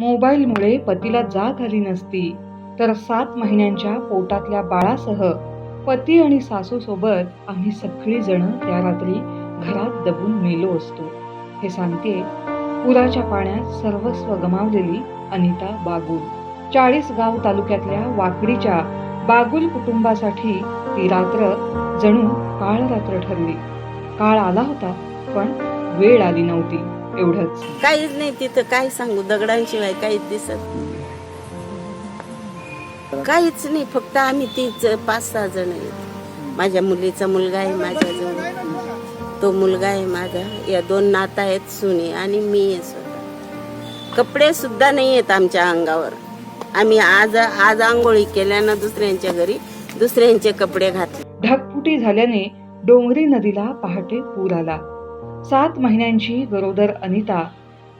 मोबाईलमुळे पतीला जाग आली नसती. तर सात महिन्यांच्या पोटातल्या बाळासह पती आणि सासूसोबत आम्ही सगळीजण त्या रात्री घरात दबून मेलो असतो. हे सांगते पुराच्या पाण्यात सर्वस्व गमावलेली अनिता बागुल चाळीसगाव तालुक्यातल्या वाकडीच्या बागुल कुटुंबासाठी ती रात्र जणू काळ रात्र ठरली. काळ आला होता पण वेळ आली नव्हती. एवढंच. काहीच नाही तिथं काय सांगू दगडांशिवाय काहीच दिसत नाही. काहीच नाही फक्त आम्ही तीच पाच सहा जण आहेत. माझ्या मुलीचा मुलगा आहे माझ्याजवळ तो मुलगा आहे माझा. या दोन नाता आहेत सुने आणि मी आहे स्वतः. कपडे सुद्धा नाही आहेत आमच्या अंगावर. आम्ही आज आज आंघोळी केल्यानं दुसऱ्यांच्या घरी दुसऱ्यांचे कपडे घातले. ढगफुटी झाल्याने डोंगरी नदीला पहाटे पूर आला. सात महिन्यांची गरोदर अनिता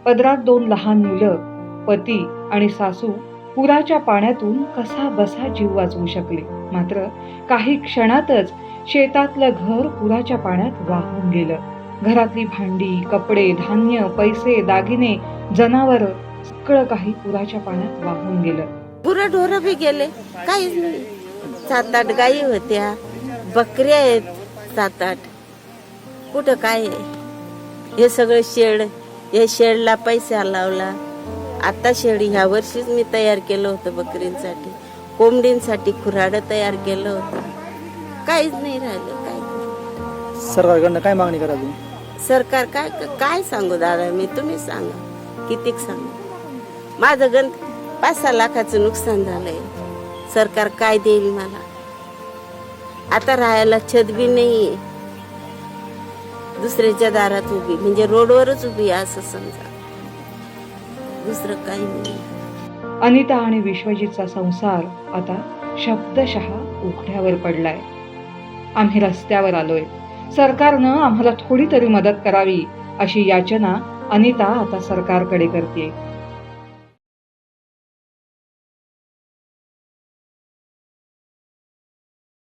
पदरात दोन लहान मुलं पती आणि सासू पुराच्या पाण्यातून कसा बसा जीव वाचवू शकले. मात्र काही क्षणातच शेतातलं घर पुराच्या पाण्यात वाहून गेलं. घरातली भांडी कपडे धान्य पैसे दागिने जनावर सगळं काही पुराच्या पाण्यात वाहून गेलं. पुरं ढोरं बी गेले. काहीच नाही. सात आठ गायी होत्या. बकऱ्या आहेत सात आठ. कुठं काय आहे? हे सगळं शेड या शेडला पैसा लावला. आता शेड ह्या वर्षीच मी तयार केलं होतं बकरींसाठी. कोंबडींसाठी खुराडं तयार केलं होतं. काहीच नाही राहिलं काय करू? सरकारकडनं काय मागणी करा तुम्ही? सरकार काय काय सांगू दादा मी? तुम्ही सांगा. कितीक सांगू? माझं गण पाच सहा लाखाचं नुकसान झालंय. सरकार काय देईल मला? आता राहायला छत बी नाहीये. दुसऱ्याच्या दारात उभी. म्हणजे रोडवरच उभी असं समजा. दुसरं काही नाही. अनिता आणि विश्वजितचा संसार आता शब्दशः उघड्यावर पडलाय. आम्ही रस्त्यावर आलोय. सरकारनं आम्हाला थोडी तरी मदत करावी अशी याचना अनिता आता सरकारकडे करते